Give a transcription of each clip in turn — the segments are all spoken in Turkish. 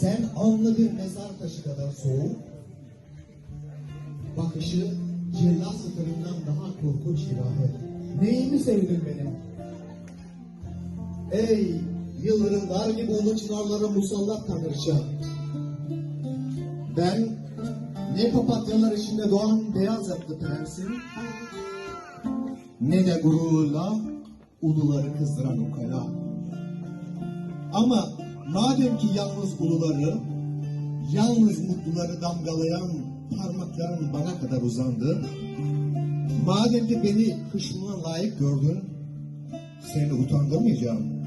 Sen anlı bir mezar taşı kadar soğuk, bakışı cellat sıfırından daha korkunç ilahi. Neyimi sevdin benim? Ey yıldırım dar gibi ulu çınarlara musallat tanrıça. Ben ne papatyalar içinde doğan beyaz atlı prensim, ne de gururla uluları kızdıran ukala. Ama madem ki yalnız uluları, yalnız mutluları damgalayan parmakların bana kadar uzandı, madem ki beni hışmına layık gördün, seni utandırmayacağım.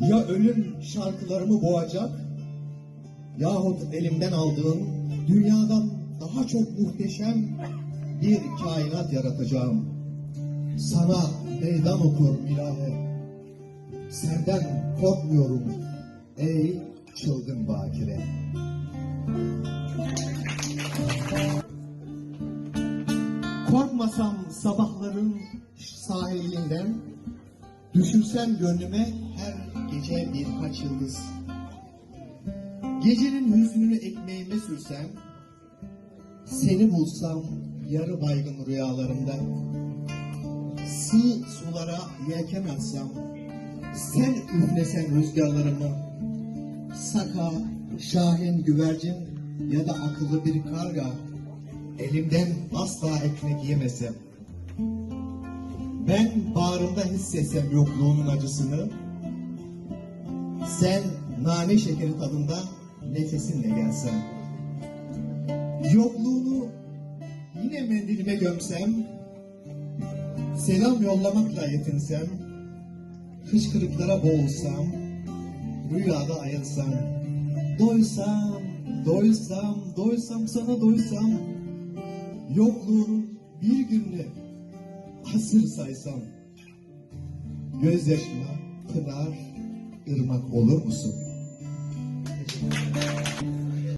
Ya ölüm şarkılarımı boğacak, yahut elimden aldığın dünyadan daha çok muhteşem bir kainat yaratacağım. Sana meydan okur ilahe. Senden korkmuyorum ey çılgın bakire. Korkmasam sabahların sahilinden, düşürsem gönlüme her gece birkaç yıldız. Gecenin hüznünü ekmeğime sürsem, seni bulsam yarı baygın rüyalarımda. Sığ sulara yelken açsam, sen üflesen rüzgarlarımı. Saka, şahin, güvercin ya da akıllı bir karga, elimden asla ekmek yemesem. Ben bağrımda hissetsem yokluğunun acısını, sen nane şekeri tadında nefesinle gelsen. Yokluğunu yine mendilime gömsem, selam yollamakla yetinsem, hıçkırıklara boğulsam, rüyada ayılsam, doysam, doysam, doysam sana doysam, yokluğunun bir gününü asır saysam, gözyaşıma pınar, ırmak olur musun?